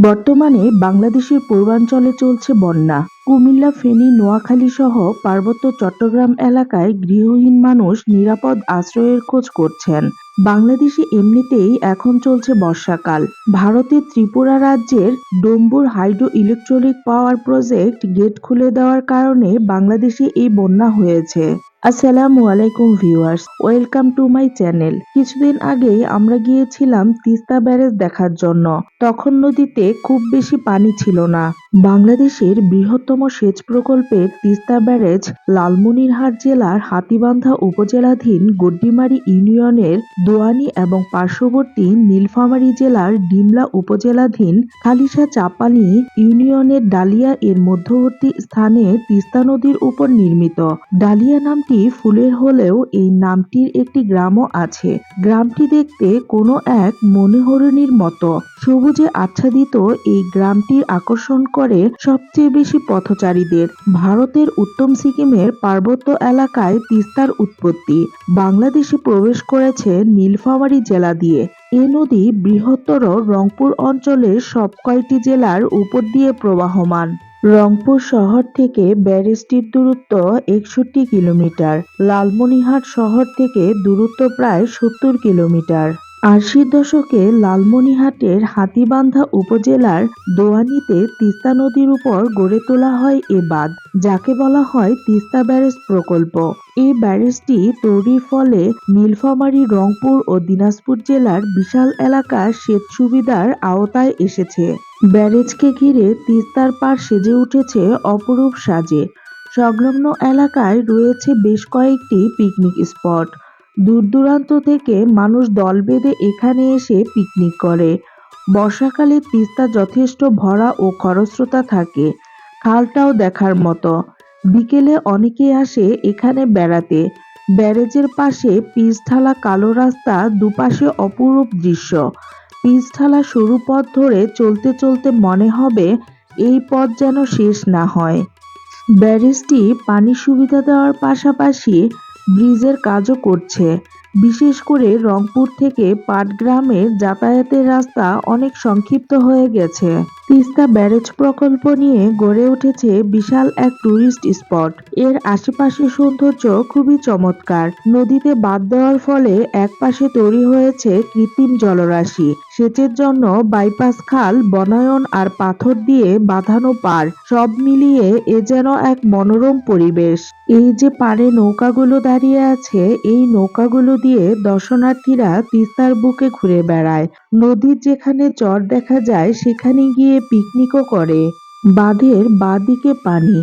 বর্তমানে বাংলাদেশের পূর্বাঞ্চলে চলছে বন্যা। কুমিল্লা, ফেনী, নোয়াখালী সহ পার্বত্য চট্টগ্রাম এলাকায় গৃহহীন মানুষ নিরাপদ আশ্রয়ের খোঁজ করছেন। বাংলাদেশে এমনিতেই এখন চলছে বর্ষাকাল। ভারতের ত্রিপুরা রাজ্যের Dumbur hydro electronic power project gate খুলে দেওয়ার কারণে বাংলাদেশে এই বন্যা হয়েছে। আসসালামু আলাইকুম viewers, welcome to my channel. কিছুদিন আগেই আমরা গিয়েছিলাম তিস্তা ব্যারেজ দেখার জন্য। তখন নদীতে খুব বেশি পানি ছিল না। বাংলাদেশের বৃহত্তম সেচ প্রকল্পের তিস্তা ব্যারেজ লালমনিরহাট জেলার হাতীবান্ধা উপজেলাধীন গড্ডিমারি ইউনিয়নের দোয়ানি এবং পার্শ্ববর্তী নীলফামারী জেলার ডিমলা উপজেলাধীন খালিশা চাপানি ইউনিয়নের ডালিয়া এর মধ্যবর্তী স্থানে তিস্তা নদীর উপর নির্মিত। ডালিয়া নামটি ফুলের হলেও এই নামটির একটি গ্রামও আছে। গ্রামটি দেখতে কোনো এক মনোহরণীর মতো। সবুজে আচ্ছাদিত এই গ্রামটির আকর্ষণ করে সবচেয়ে বেশি পথচারীদের। ভারতের উত্তম সিকিমের পার্বত্য এলাকায় তিস্তার উৎপত্তি। বাংলাদেশে প্রবেশ করেছে নীলফামারী জেলা দিয়ে। এ নদী বৃহত্তর রংপুর অঞ্চলের সব কয়টি জেলার উপর দিয়ে প্রবাহমান। রংপুর শহর থেকে ব্যারেজটির দূরত্ব একষট্টি কিলোমিটার লালমনিরহাট শহর থেকে দূরত্ব প্রায় সত্তর কিলোমিটার। আশির দশকে লালমনিরহাটের হাতীবান্ধা উপজেলার দোয়ানিতে তিস্তা নদীর উপর গড়ে তোলা হয় এ বাঁধ, যাকে বলা হয় তিস্তা ব্যারেজ প্রকল্প। এই ব্যারেজটি তৈরির ফলে নীলফামারী, রংপুর ও দিনাজপুর জেলার বিশাল এলাকা সেচ সুবিধার আওতায় এসেছে। ব্যারেজকে ঘিরে তিস্তার পার সেজে উঠেছে অপরূপ সাজে। সংলগ্ন এলাকায় রয়েছে বেশ কয়েকটি পিকনিক স্পট। দূর দূরান্ত থেকে মানুষ দল বেঁধে এখানে এসে পিকনিক করে। বর্ষাকালে তিস্তা যথেষ্ট ভরা ও খরস্রোতা থাকে, খালটাও দেখার মতো। বিকেলে অনেকে আসে এখানে বেড়াতে। ব্যারেজের পাশে পিচঢালা কালো রাস্তা দুপাশে অপরূপ দৃশ্য। পিচ ঢালা সরু পথ ধরে চলতে চলতে মনে হবে এই পথ যেন শেষ না হয়। ব্যারেজটি পানি সুবিধা দেওয়ার পাশাপাশি ব্রিজের কাজও করছে। বিশেষ করে রংপুর থেকে পাটগ্রামের যাতায়াতের রাস্তা অনেক সংক্ষিপ্ত হয়ে গেছে। তিস্তা ব্যারেজ প্রকল্প নিয়ে গড়ে উঠেছে বিশাল এক টুরিস্ট স্পট। এর আশেপাশে সৌন্দর্য খুবই চমৎকার। নদীতে বাদ দেওয়ার ফলে একপাশে তৈরি হয়েছে কৃত্রিম জলরাশি। সেচের জন্য বাইপাস খাল, বনায়ন আর পাথর দিয়ে বাঁধানো পার সব মিলিয়ে এ যেন এক মনোরম পরিবেশ। এই যে পারে নৌকাগুলো দাঁড়িয়ে আছে, এই নৌকাগুলো দিয়ে দর্শনার্থীরা তিস্তার বুকে ঘুরে বেড়ায়। নদীর যেখানে চর দেখা যায়, সেখানে গিয়ে পিকনিকও করে। বাঁধের বাঁদিকে পানি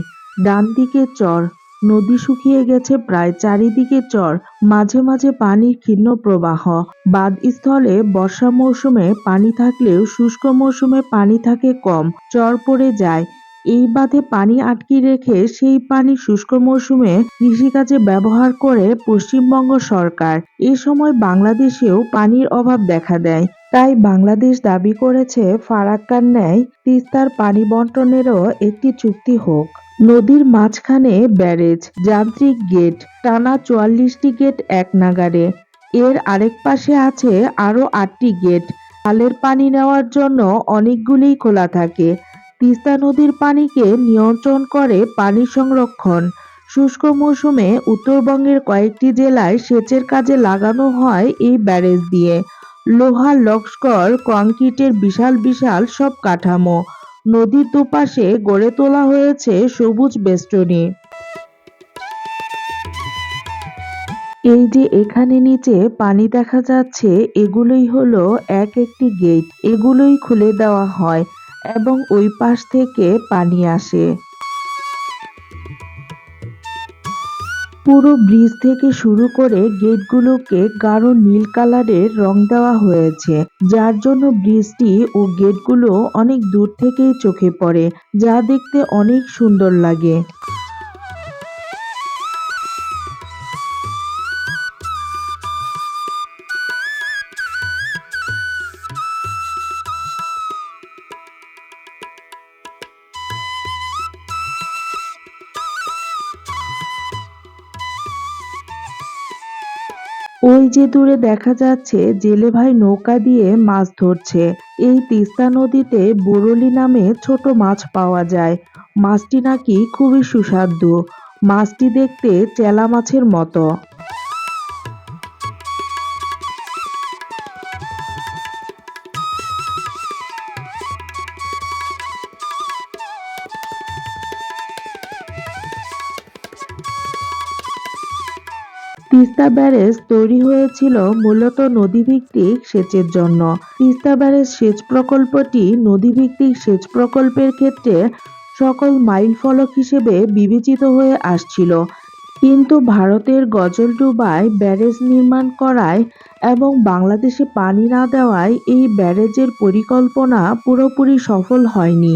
ডান দিকে চর। নদী শুকিয়ে গেছে প্রায় চারিদিকে চর, মাঝে মাঝে পানির ক্ষীণ প্রবাহ। বাঁধ স্থলে বর্ষা মৌসুমে পানি থাকলেও শুষ্ক মৌসুমে পানি থাকে কম, চর পড়ে যায়। এই বাঁধে পানি আটকে রেখে সেই পানি শুষ্ক মৌসুমে কৃষিকাজে ব্যবহার করে পশ্চিমবঙ্গ সরকার। এ সময় বাংলাদেশেও পানির অভাব দেখা দেয়। তাই বাংলাদেশ দাবি করেছে, ফারাক্কার ন্যায় তিস্তার পানি বন্টনেরও একটি চুক্তি হোক। নদীর মাঝখানে ব্যারেজ, যান্ত্রিক গেট, টানা চুয়াল্লিশটি গেট এক নাগারে এর আরেক পাশে আছে আরও আটটি গেট। খালের পানি নেওয়ার জন্য অনেকগুলিই খোলা থাকে। তিস্তা নদীর পানিকে নিয়ন্ত্রণ করে পানি সংরক্ষণ। শুষ্ক মৌসুমে উত্তরবঙ্গের কয়েকটি জেলায় সেচের কাজে লাগানো হয় এই ব্যারেজ দিয়ে। লোহা লস্কর, কংক্রিটের বিশাল বিশাল সব কাঠামো। নদীর দুপাশে গড়ে তোলা হয়েছে সবুজ বেষ্টনী। এই যে এখানে নিচে পানি দেখা যাচ্ছে, এগুলোই হলো এক একটি গেট এগুলোই খুলে দেওয়া হয় এবং ওই পাশ থেকে পানি আসে। পুরো ব্রিজ থেকে শুরু করে গেটগুলোকে গাঢ় নীল কালারের রং দেওয়া হয়েছে, যার জন্য ব্রিজটি ও গেটগুলো অনেক দূর থেকেই চোখে পড়ে, যা দেখতে অনেক সুন্দর লাগে। ওই যে দূরে দেখা যাচ্ছে জেলে ভাই নৌকা দিয়ে মাছ ধরছে। এই তিস্তা নদীতে বরলি নামে ছোট মাছ পাওয়া যায়। মাছটি নাকি খুবই সুস্বাদু। মাছটি দেখতে চেলা মাছের মতো। তিস্তা ব্যারেজ তৈরি হয়েছিল মূলত নদীভিত্তিক সেচের জন্য। তিস্তা ব্যারেজ সেচ প্রকল্পটি নদীভিত্তিক সেচ প্রকল্পের ক্ষেত্রে সকল মাইলফলক হিসেবে বিবেচিত হয়ে আসছিল। কিন্তু ভারতের গজলডুবায় ব্যারেজ নির্মাণ করায় এবং বাংলাদেশে পানি না দেওয়ায় এই ব্যারেজের পরিকল্পনা পুরোপুরি সফল হয়নি।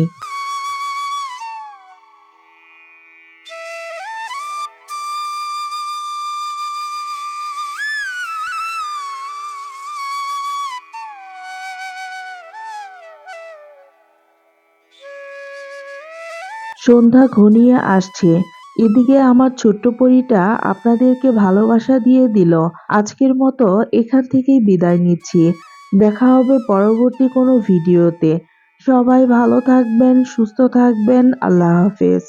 সন্ধ্যা ঘনিয়ে আসছে। এদিকে আমার ছোট্ট পরিটা আপনাদেরকে ভালোবাসা দিয়ে দিল। আজকের মতো এখান থেকেই বিদায় নিচ্ছি। দেখা হবে পরবর্তী কোনো ভিডিওতে। সবাই ভালো থাকবেন, সুস্থ থাকবেন। আল্লাহ হাফেজ।